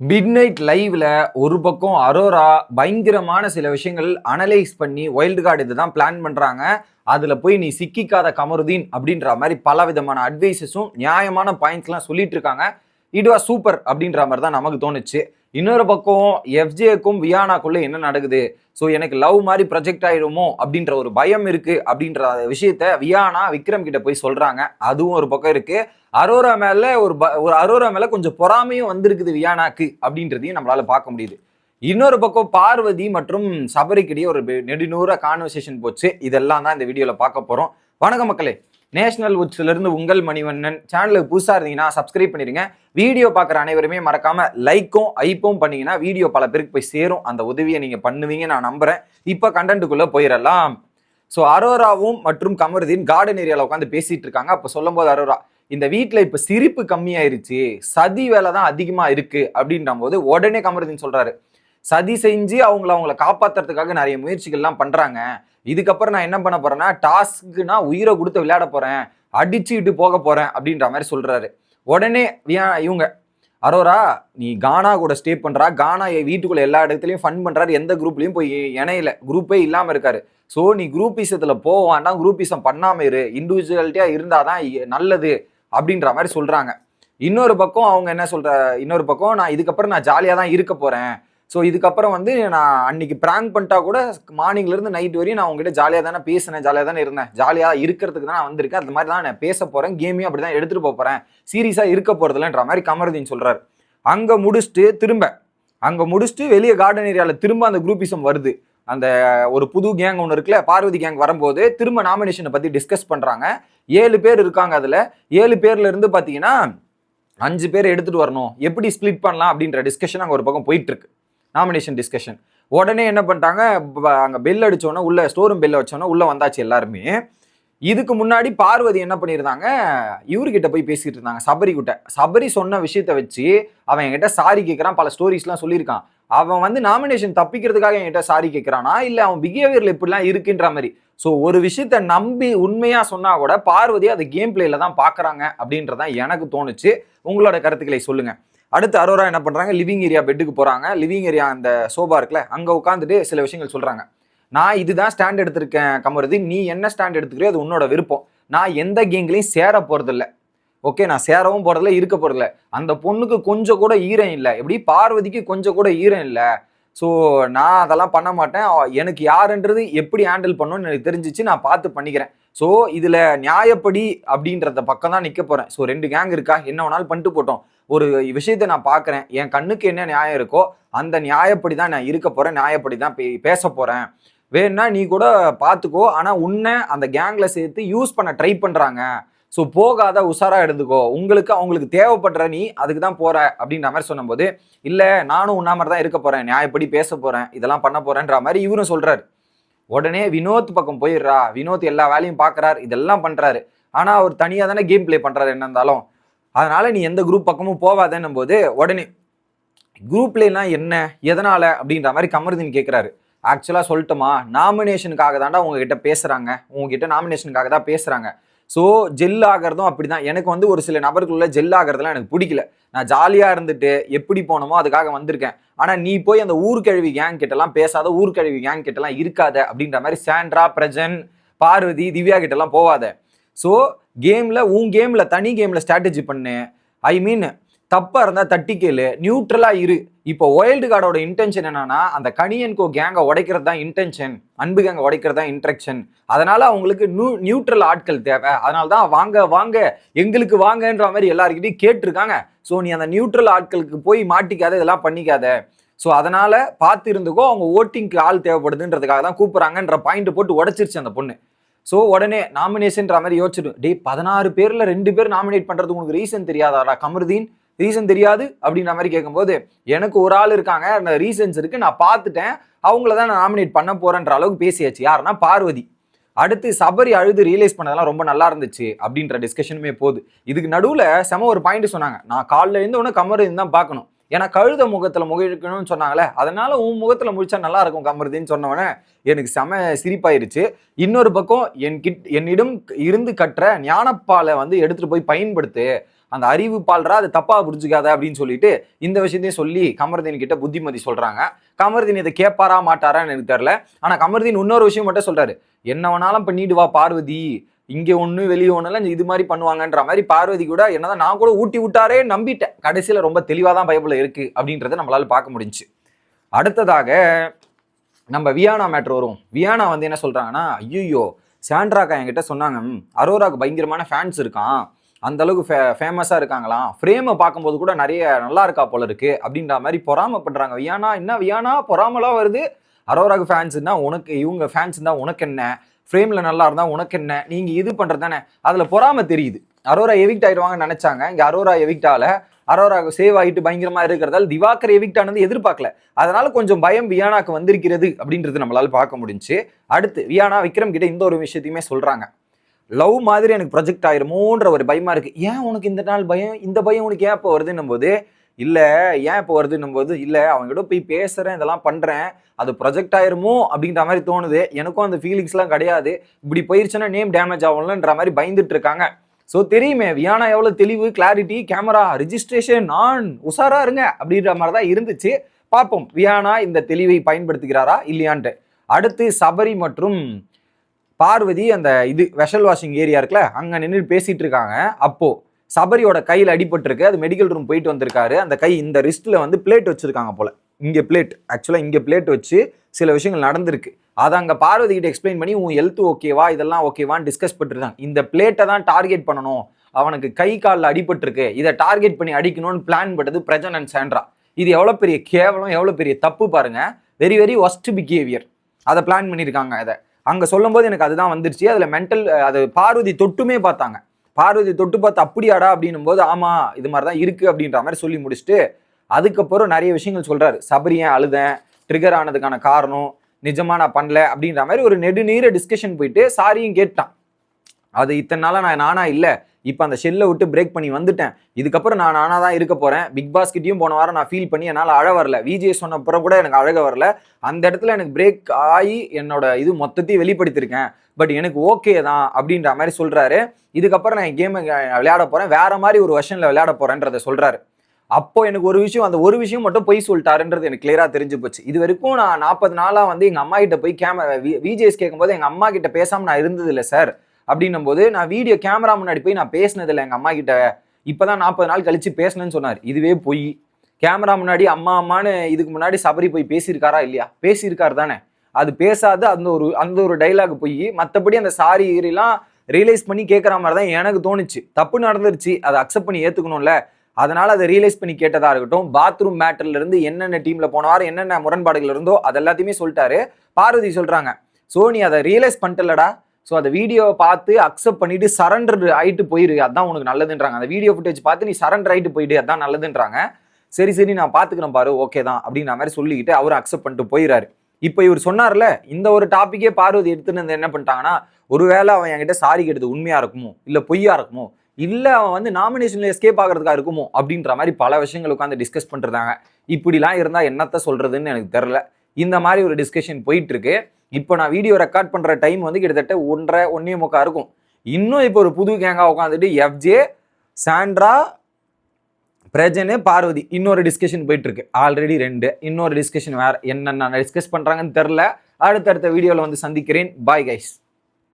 Mid night லைவ்ல ஒரு பக்கம் அரோரா பயங்கரமான சில விஷயங்கள் அனலைஸ் பண்ணி வைல்டு கார்டு இதுதான் பிளான் பண்றாங்க. அதுல போய் நீ சிக்கிக்காத கமருதீன் அப்படின்ற மாதிரி பல விதமான அட்வைசஸும் நியாயமான பாயிண்ட்ஸ்லாம் சொல்லிட்டு இருக்காங்க. இட் வாஸ் சூப்பர் அப்படின்ற மாதிரி தான் நமக்கு தோணுச்சு. இன்னொரு பக்கம் எஃப்ஜேக்கும் வியானாக்குள்ளே என்ன நடக்குது? ஸோ எனக்கு லவ் மாதிரி ப்ரொஜெக்ட் ஆயிடுமோ அப்படின்ற ஒரு பயம் இருக்கு அப்படின்ற விஷயத்த வியானா விக்ரம் கிட்ட போய் சொல்றாங்க. அதுவும் ஒரு பக்கம் இருக்கு. அரோரா மேல ஒரு ப- ஒரு அரோரா மேல கொஞ்சம் பொறாமையும் வந்திருக்குது வியானாக்கு அப்படின்றதையும் நம்மளால பார்க்க முடியுது. இன்னொரு பக்கம் பார்வதி மற்றும் சபரிக்கிடையே ஒரு நெடுநூற கான்வர்சேஷன் போச்சு. இதெல்லாம் தான் இந்த வீடியோவில் பார்க்க போகிறோம் வணக்கம் மக்களே. நேஷனல் வுட்ஸ்லேருந்து உங்கள் மணிவண்ணன் சேனலுக்கு புதுசாக இருந்தீங்கன்னா சப்ஸ்கிரைப் பண்ணிருங்க. வீடியோ பார்க்குற அனைவருமே மறக்காமல் லைக்கும் ஐப்பும் பண்ணீங்கன்னா வீடியோ பல பேருக்கு போய் சேரும். அந்த உதவியை நீங்கள் பண்ணுவீங்க நான் நம்புகிறேன் இப்போ கண்டென்ட்டுக்குள்ளே போயிடலாம். ஸோ அரோராவும் மற்றும் கமருதீன் கார்டன் ஏரியாவில் உட்காந்து பேசிகிட்டு இருக்காங்க. அப்போ சொல்லும்போது அரோரா இந்த வீட்டில் இப்போ சிரிப்பு கம்மியாயிருச்சு. சதி வேலை தான் அதிகமாக இருக்குது அப்படின்ற போது உடனே கமருதீன் சொல்கிறாரு சதி செஞ்சு அவங்கள அவங்கள காப்பாத்துறதுக்காக நிறைய முயற்சிகள்லாம் பண்ணுறாங்க இதுக்கப்புறம் நான் என்ன பண்ண போறேன்னா டாஸ்க்குனா உயிரை கொடுத்து விளையாட போறேன் அடிச்சுக்கிட்டு போக போறேன் அப்படின்ற மாதிரி சொல்றாரு. உடனே இவங்க அரோரா நீ கானா கூட ஸ்டே பண்ணுறா கானா என் வீட்டுக்குள்ள எல்லா இடத்துலையும் ஃபன் பண்ணுறாரு எந்த குரூப்லையும் போய் இணையில. குரூப்பே இல்லாமல் இருக்காரு. ஸோ நீ குரூப்பிசத்துல போவான்னா குரூப்பிசம் பண்ணாமல் இரு. இண்டிவிஜுவாலிட்டியாக இருந்தால் தான் நல்லது அப்படின்ற மாதிரி சொல்கிறாங்க இன்னொரு பக்கம் அவங்க என்ன சொல்கிற இன்னொரு பக்கம் நான் இதுக்கப்புறம் நான் ஜாலியாக தான் இருக்க போகிறேன் ஸோ இதுக்கப்புறம் வந்து நான் அன்னைக்கு ப்ராங்க் பண்ணிட்டா கூட மார்னிங்லேருந்து நைட் வரையும் நான் உங்ககிட்ட ஜாலியாக தானே பேசினேன் ஜாலியாக தானே இருந்தேன். ஜாலியாக இருக்கிறதுக்கு தான் நான் வந்திருக்கேன். அந்த மாதிரி தான் நான் பேச போகிறேன் கேமையும் அப்படி தான் எடுத்துகிட்டு போக போகிறேன் சீரியஸாக இருக்க போறதில்லன்ற மாதிரி கமருதீன் சொல்கிறார் அங்கே முடிச்சுட்டு திரும்ப அங்கே முடிச்சுட்டு வெளியே கார்டன் ஏரியாவில் திரும்ப அந்த குரூப்பிசம் வருது. அந்த ஒரு புது கேங் ஒன்று இருக்குல்ல பார்வதி கேங் வரும்போது திரும்ப நாமினேஷனை பற்றி டிஸ்கஸ் பண்ணுறாங்க ஏழு பேர் இருக்காங்க அதில். ஏழு பேர்ல இருந்து அஞ்சு பேர் எடுத்துகிட்டு வரணும். எப்படி ஸ்ப்ளிட் பண்ணலாம் அப்படின்ற டிஸ்கஷன் அங்கே ஒரு பக்கம் போயிட்டுருக்கு நாமினேஷன் டிஸ்கஷன். உடனே என்ன பண்ணிட்டாங்க? ப- பெல் அடித்தோன்னே உள்ளே ஸ்டோரூம் பெல்லை வச்சோன்னே உள்ளே வந்தாச்சு எல்லாருமே. இதுக்கு முன்னாடி பார்வதி என்ன பண்ணியிருந்தாங்க? இவர்கிட்ட போய் பேசிட்டு இருந்தாங்க சபரி கிட்ட. சபரி சொன்ன விஷயத்த வச்சு அவன் என்கிட்ட சாரி கேட்குறான் பல ஸ்டோரிஸ்லாம் சொல்லியிருக்கான். அவன் வந்து நாமினேஷன் தப்பிக்கிறதுக்காக என்கிட்ட சாரி கேட்கறானா இல்லை அவன் பிஹேவியரில் இப்படிலாம் இருக்குன்ற மாதிரி. ஸோ ஒரு விஷயத்த நம்பி உண்மையாக சொன்னால் கூட பார்வதி அதை கேம் பிளேயில் தான் பார்க்குறாங்க அப்படின்றதான் எனக்கு தோணுச்சு. உங்களோட கருத்துக்களை சொல்லுங்கள் அடுத்து அரோரா என்ன பண்ணுறாங்க லிவிங் ஏரியா பெட்டுக்கு போகிறாங்க லிவிங் ஏரியா அந்த சோபா இருக்குல்ல அங்கே உட்காந்துட்டு சில விஷயங்கள் சொல்கிறாங்க நான் இதுதான் ஸ்டாண்ட் எடுத்திருக்கேன் கமருதி. நீ என்ன ஸ்டாண்ட் எடுத்துக்கிறியோ அது உன்னோட விருப்பம். நான் எந்த கேங்லையும் சேர போறதில்ல. ஓகே நான் சேரவும் போகிறதில்ல இருக்க போகிறதில்ல அந்த பொண்ணுக்கு கொஞ்சம் கூட ஈரம் இல்லை. எப்படி? பார்வதிக்கு கொஞ்சம் கூட ஈரம் இல்லை. ஸோ நான் அதெல்லாம் பண்ண மாட்டேன். எனக்கு யாருன்றது எப்படி ஹேண்டில் பண்ணணும்னு எனக்கு தெரிஞ்சிச்சு நான் பார்த்து பண்ணிக்கிறேன். ஸோ இதில் நியாயப்படி அப்படின்றத பக்கம் தான் நிற்க போகிறேன் ஸோ ரெண்டு கேங் இருக்கா? என்ன வேணாலும் பண்ணிட்டு போட்டோம். ஒரு விஷயத்தை நான் பார்க்குறேன். என் கண்ணுக்கு என்ன நியாயம் இருக்கோ அந்த நியாயப்படி தான் நான் இருக்க போகிறேன் நியாயப்படி தான் பே- பேச போகிறேன் வேணா நீ கூட பார்த்துக்கோ ஆனால் உன்னை அந்த கேங்கில் சேர்த்து யூஸ் பண்ண ட்ரை பண்ணுறாங்க ஸோ போகாத உஷாராக எடுத்துக்கோ உங்களுக்கு அவங்களுக்கு தேவைப்படுற நீ அதுக்கு தான் போகிற அப்படின்ற மாதிரி சொன்னபோது இல்லை நானும் உன்னா மாதிரி தான் இருக்க போகிறேன் நியாயப்படி பேச போகிறேன் இதெல்லாம் பண்ண போகிறேன்ற மாதிரி இவரும் சொல்கிறாரு உடனே வினோத் பக்கம் போயிடுறா. வினோத் எல்லா வேலையும் பார்க்குறாரு இதெல்லாம் பண்ணுறாரு ஆனால் அவர் தனியாக தானே கேம் ப்ளே பண்ணுறாரு என்ன இருந்தாலும். அதனால் நீ எந்த குரூப் பக்கமும் போகாதேன்னும் போது உடனே குரூப்லாம் என்ன எதனால் அப்படின்ற மாதிரி கமருதீன் கேட்குறாரு ஆக்சுவலாக சொல்லட்டுமா? நாமினேஷனுக்காக தாண்டா உங்ககிட்ட பேசுகிறாங்க உங்ககிட்ட நாமினேஷனுக்காக தான் பேசுகிறாங்க ஸோ ஜெல் ஆகிறதும் அப்படிதான். எனக்கு வந்து ஒரு சில நபர்களுள்ள ஜெல் ஆகிறதுலாம் எனக்கு பிடிக்கல. நான் ஜாலியாக இருந்துட்டு எப்படி போனோமோ அதுக்காக வந்திருக்கேன். ஆனால் நீ போய் அந்த ஊர்கழுவி கேங் கிட்டலாம் பேசாத ஊர்கழுவி கேங் கிட்டலாம் இருக்காத அப்படின்ற மாதிரி சாண்ட்ரா பிரஜன் பார்வதி திவ்யா கிட்டலாம் போவாத. ஸோ கேமில் உன் கேமில் தனி கேமில் ஸ்ட்ராட்டஜி பண்ணு. ஐ மீன் தப்பாக இருந்தால் தட்டி கேளு. நியூட்ரலாக இரு. இப்போ ஒயல்டு கார்டோட இன்டென்ஷன் என்னன்னா அந்த கனியன்கோ கேங்கை உடைக்கிறது தான் இன்டென்ஷன் அன்பு கேங்கை உடைக்கிறது தான் இன்ட்ரெக்ஷன் அதனால் அவங்களுக்கு நியூ நியூட்ரல் ஆட்கள் தேவை. அதனால தான் வாங்க வாங்க எங்களுக்கு வாங்கன்ற மாதிரி எல்லாருக்கிட்டையும் கேட்டிருக்காங்க. ஸோ நீ அந்த நியூட்ரல் ஆட்களுக்கு போய் மாட்டிக்காத இதெல்லாம் பண்ணிக்காத. ஸோ அதனால் பார்த்து இருந்துக்கோ அவங்க ஓட்டிங்க்கு ஆள் தேவைப்படுதுன்றதுக்காக தான் கூப்பிட்றாங்கன்ற பாயிண்ட் போட்டு உடைச்சிருச்சு அந்த பொண்ணு. ஸோ உடனே நாமினேஷன்ற மாதிரி யோசிச்சிடும் டே பதினாறு பேரில் ரெண்டு பேர் நாமினேட் பண்ணுறது உனக்கு ரீசன் தெரியாதாடா கமருதீன்? ரீசன் தெரியாது? அப்படின்ற மாதிரி கேட்கும்போது எனக்கு ஒரு ஆள் இருக்காங்க அந்த ரீசன்ஸ் இருக்குது நான் பார்த்துட்டேன். அவங்கள தான் நான் நாமினேட் பண்ண போகிறேன்ற அளவுக்கு பேசியாச்சு. யாருன்னா பார்வதி. அடுத்து சபரி அழுது ரியலைஸ் பண்ணதெல்லாம் ரொம்ப நல்லா இருந்துச்சு அப்படின்ற டிஸ்கஷனுமே போகுது. இதுக்கு நடுவில் செம ஒரு பாயிண்ட் சொன்னாங்க. நான் காலைல இருந்து உடனே கமருதீன் தான் பார்க்கணும். ஏன்னா கழுத முகத்தில் முகிழ்க்கணும்னு சொன்னாங்களே அதனால உன் முகத்தில் முடிச்சா நல்லா இருக்கும் கமருதின்னு சொன்னவனே. எனக்கு செம சிரிப்பாயிருச்சு. இன்னொரு பக்கம் என் கிட் என்னிடம் இருந்து கற்ற ஞானப்பாலை வந்து எடுத்துட்டு போய் பயன்படுத்து அந்த அறிவு பால்ரா அது தப்பாக புரிஞ்சுக்காத அப்படின்னு சொல்லிட்டு இந்த விஷயத்தையும் சொல்லி கமர்தீன் கிட்ட புத்திமதி சொல்கிறாங்க கமர்தீன் இதை கேட்பாரா மாட்டாரான்னு எனக்கு தெரில ஆனால் கமர்தீன் இன்னொரு விஷயம் மட்டும் சொல்கிறாரு என்ன வேணாலும் பண்ணிட்டு வா பார்வதி. இங்கே ஒன்று வெளியே ஒண்ணுலாம் இது மாதிரி பண்ணுவாங்கன்ற மாதிரி பார்வதி கூட என்னதான் நான் கூட ஊட்டி விட்டாரே நம்பிட்டேன். கடைசியில் ரொம்ப தெளிவாக தான் பைபிள் இருக்குது அப்படின்றத நம்மளால் பார்க்க முடிஞ்சுச்சு. அடுத்ததாக நம்ம வியானா மேட்ரு வரும். வியானா வந்து என்ன சொல்கிறாங்கன்னா ஐயோ சாண்ட்ராக்கா என்கிட்ட சொன்னாங்க அரோராக்கு பயங்கரமான ஃபேன்ஸ் இருக்கான். அந்த அளவுக்கு ஃபே ஃபேமஸாக இருக்காங்களாம். ஃப்ரேமை பார்க்கும்போது கூட நிறைய நல்லா இருக்கா போல இருக்கு. அப்படின்ற மாதிரி பொறாம பண்ணுறாங்க வியானா என்ன வியானா? பொறாமலாம் வருது? அரோராக்கு ஃபேன்ஸ்னா உனக்கு இவங்க ஃபேன்ஸ் தான் உனக்கு என்ன? ஃப்ரேமில் நல்லா இருந்தால் உனக்கு என்ன? நீங்கள் இது பண்ணுறது தானே? அதில் பொறாமல் தெரியுது. அரோரா எவிக்ட் ஆயிடுவாங்கன்னு நினச்சாங்க. இங்கே அரோரா எவிக்டால அரோரா சேவ் ஆகிட்டு பயங்கரமாக இருக்கிறதால திவாகர் எவிக்ட் ஆனது எதிர்பார்க்கல. அதனால கொஞ்சம் பயம் வியானாக்கு வந்திருக்கிறது அப்படின்றது நம்மளால் பார்க்க முடிஞ்சுச்சு அடுத்து வியானா விக்ரம் கிட்ட இந்த ஒரு விஷயத்தையுமே சொல்கிறாங்க லவ் மாதிரி எனக்கு ப்ரொஜெக்ட் ஆயிருமோன்ற ஒரு பயமாக இருக்குது ஏன் உனக்கு இந்த நாள் பயம்? இந்த பயம் உனக்கு ஏன் இப்போ வருதுன்னும் போது இல்லை ஏன் இப்போ வருதுன்னும் போது இல்ல அவங்ககிட்ட போய் பேசுகிறேன் இதெல்லாம் பண்ணுறேன் அது ப்ரொஜெக்ட் ஆயிருமோ அப்படின்ற மாதிரி தோணுது. எனக்கும் அந்த ஃபீலிங்ஸ்லாம் கிடையாது. இப்படி போயிருச்சுன்னா நேம் டேமேஜ் ஆகும்லன்ற மாதிரி பயந்துட்டு இருக்காங்க. ஸோ தெரியுமே வியானா எவ்வளோ தெளிவு கிளாரிட்டி கேமரா ரிஜிஸ்ட்ரேஷன் நான் உஷாராக இருங்க அப்படின்ற மாதிரி தான் இருந்துச்சு. பார்ப்போம் வியானா இந்த தெளிவை பயன்படுத்துகிறாரா இல்லையான்ட்டு. அடுத்து சபரி மற்றும் பார்வதி அந்த இது வெஷல் வாஷிங் ஏரியா இருக்குல்ல அங்கே நின்று பேசிகிட்டு இருக்காங்க. அப்போது சபரியோட கையில் அடிபட்டிருக்கு. அது மெடிக்கல் ரூம் போயிட்டு வந்திருக்காரு. அந்த கை இந்த ரிஸ்ட்டில் வந்து பிளேட் வச்சுருக்காங்க போல். இங்கே பிளேட் ஆக்சுவலாக இங்கே பிளேட் வச்சு சில விஷயங்கள் நடந்திருக்கு. அதை அங்கே பார்வதி கிட்ட எக்ஸ்பிளைன் பண்ணி உன் ஹெல்த் ஓகேவா இதெல்லாம் ஓகேவான்னு டிஸ்கஸ் பண்ணிருக்காங்க இந்த பிளேட்டை தான் டார்கெட் பண்ணணும். அவனுக்கு கை காலில் அடிபட்டிருக்கு. இதை டார்கெட் பண்ணி அடிக்கணும்னு பிளான் பண்ணது பிரஜன் அண்ட் சாண்ட்ரா. இது எவ்வளோ பெரிய கேவலம் எவ்வளோ பெரிய தப்பு பாருங்க. வெரி வெரி ஒஸ்ட் பிஹேவியர் அதை பிளான் பண்ணியிருக்காங்க அதை அங்கே சொல்லும்போது எனக்கு அதுதான் வந்துருச்சு. அதில் மென்டல் அது பார்வதி தொட்டுமே பார்த்தாங்க. பார்வதி தொட்டு பார்த்து அப்படியாடா? அப்படின்னும் போது ஆமாம் இது மாதிரி தான் இருக்குது அப்படின்ற மாதிரி சொல்லி முடிச்சுட்டு அதுக்கப்புறம் நிறைய விஷயங்கள் சொல்கிறாரு சபரியன் அழுதேன்? ட்ரிகர் ஆனதுக்கான காரணம்? நிஜமா நான் பண்ணல? அப்படின்ற மாதிரி ஒரு நெடுநீர டிஸ்கஷன் போயிட்டு சாரியும் கேட்டான். அது இத்தனை நாளாக நான் நானா இல்லை. இப்போ அந்த ஷெல்லை விட்டு பிரேக் பண்ணி வந்துட்டேன். இதுக்கப்புறம் நான் நானாக தான் இருக்க போகிறேன் பிக் பாஸ்கிட்டையும் போன வாரம் நான் ஃபீல் பண்ணி என்னால் அழ வரல. விஜய் சொன்னப்புறம் கூட எனக்கு அழக வரல. அந்த இடத்துல எனக்கு பிரேக் ஆகி என்னோட இது மொத்தத்தையும் வெளிப்படுத்தியிருக்கேன். பட் எனக்கு ஓகே தான் அப்படின்ற மாதிரி சொல்கிறாரு இதுக்கப்புறம் நான் கேமை விளையாட போகிறேன் வேறு மாதிரி ஒரு வருஷனில் விளையாட போகிறேன்றதை சொல்கிறாரு அப்போ எனக்கு ஒரு விஷயம் அந்த ஒரு விஷயம் மட்டும் பொய் சொல்லிட்டாருன்றது எனக்கு கிளியரா தெரிஞ்சு போச்சு. இது வரைக்கும் நான் நாற்பது நாளா வந்து எங்க அம்மா கிட்ட போய் கேமரா விஜேஸ் கேட்கும்போது எங்க அம்மா கிட்ட பேசாம நான் இருந்தது இல்லை சார் அப்படின்னும் போது நான் வீடியோ கேமரா முன்னாடி போய் நான் பேசினதில்ல. எங்கள் அம்மா கிட்ட. இப்போதான் நாற்பது நாள் கழிச்சு பேசினேன்னு சொன்னார். இதுவே பொய். கேமரா முன்னாடி அம்மா அம்மான்னு இதுக்கு முன்னாடி சபரி போய் பேசியிருக்காரா இல்லையா? பேசியிருக்காரு தானே. அது பேசாத அந்த ஒரு அந்த ஒரு டைலாக் போய் மற்றபடி அந்த சாரி ஈரெல்லாம் ரியலைஸ் பண்ணி கேட்குற மாதிரி தான் எனக்கு தோணுச்சு. தப்பு நடந்துருச்சு. அதை அக்செப்ட் பண்ணி ஏற்றுக்கணும்ல அதனால் அதை ரியலைஸ் பண்ணி கேட்டதாக இருக்கட்டும். பாத்ரூம் மேட்டர்ல இருந்து என்னென்ன டீமில் போன வாரம் என்னென்ன முரண்பாடுகள் இருந்தோ அது எல்லாத்தையுமே சொல்லிட்டாரு. பார்வதி சொல்கிறாங்க ஸோ நீ அதை ரியலைஸ் பண்ணிட்டலடா ஸோ அந்த வீடியோவை பார்த்து அக்செப்ட் பண்ணிட்டு சரண்டர் ஆகிட்டு போயிரு. அதான் உனக்கு நல்லதுன்றாங்க. அந்த வீடியோ ஃபுட்டேஜ் பார்த்து நீ சரண்டர் ஆகிட்டு போயிடு. அதான் நல்லதுன்றாங்க. சரி சரி நான் பார்த்துக்கிறேன் பாரு. ஓகே தான் அப்படின்ற மாதிரி சொல்லிக்கிட்டு அவர் அக்செப்ட் பண்ணிட்டு போயிறாரு. இப்போ இவர் சொன்னார்ல இந்த ஒரு டாப்பிக்கே பார்வதி எடுத்துன்னு வந்து என்ன பண்ணிட்டாங்கன்னா ஒருவேளை அவன் என்கிட்ட சாரி கேட்டது உண்மையாக இருக்குமோ? இல்லை பொய்யா இருக்குமோ? இல்லை அவன் வந்து நாமினேஷனில் எஸ்கேப் ஆகிறதுக்காக இருக்குமோ? அப்படின்ற மாதிரி பல விஷயங்கள் உட்காந்து டிஸ்கஸ் பண்ணுறாங்க இப்படிலாம் இருந்தால் என்னத்த சொல்கிறதுன்னு எனக்கு தெரில இந்த மாதிரி ஒரு டிஸ்கஷன் போயிட்டுருக்கு இப்போ நான் வீடியோ ரெக்கார்ட் பண்ணுற டைம் வந்து கிட்டத்தட்ட ஒன்றரை ஒன்றே முக்கா இருக்கும். இன்னும் இப்போ ஒரு புது கேங்காக உட்காந்துட்டு எஃப்ஜே சாண்ட்ரா பிரஜனு பார்வதி இன்னொரு டிஸ்கஷன் போயிட்டு இருக்கு ஆல்ரெடி ரெண்டு. இன்னொரு டிஸ்கஷன் வேறு என்னென்ன டிஸ்கஸ் பண்ணுறாங்கன்னு தெரில அடுத்தடுத்த வீடியோவில் வந்து சந்திக்கிறேன். Bye guys